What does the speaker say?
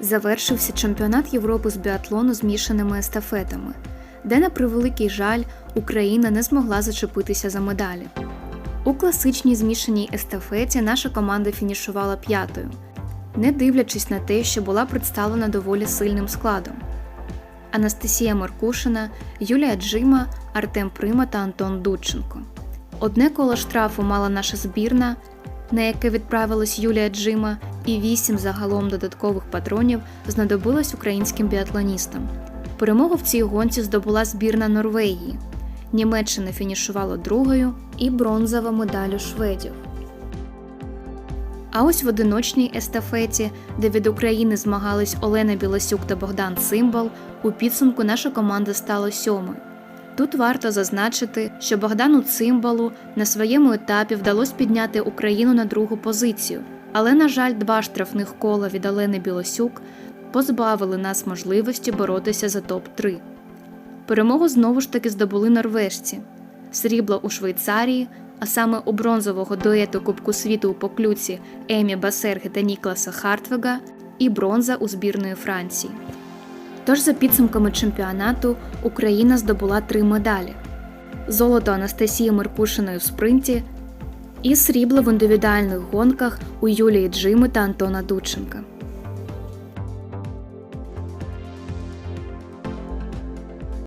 завершився чемпіонат Європи з біатлону з мішаними естафетами, де, на превеликий жаль, Україна не змогла зачепитися за медалі. У класичній змішаній естафеті наша команда фінішувала п'ятою, не дивлячись на те, що була представлена доволі сильним складом. Анастасія Маркушина, Юлія Джима, Артем Прима та Антон Дудченко. Одне коло штрафу мала наша збірна, на яке відправилась Юлія Джима, і вісім загалом додаткових патронів знадобилось українським біатлоністам. Перемогу в цій гонці здобула збірна Норвегії. Німеччина фінішувала другою і бронзова медаль у шведів. А ось в одиночній естафеті, де від України змагались Олена Білосюк та Богдан Цимбал, у підсумку наша команда стала сьомою. Тут варто зазначити, що Богдану Цимбалу на своєму етапі вдалося підняти Україну на другу позицію, але, на жаль, два штрафних кола від Олени Білосюк позбавили нас можливості боротися за топ-3. Перемогу знову ж таки здобули норвежці. Срібло у Швейцарії, а саме у бронзового дуету Кубку світу у поклюці Емі Басерги та Нікласа Хартвега і бронза у збірної Франції. Тож, за підсумками чемпіонату, Україна здобула три медалі: золото Анастасії Меркушиної в спринті і срібло в індивідуальних гонках у Юлії Джими та Антона Дудченка.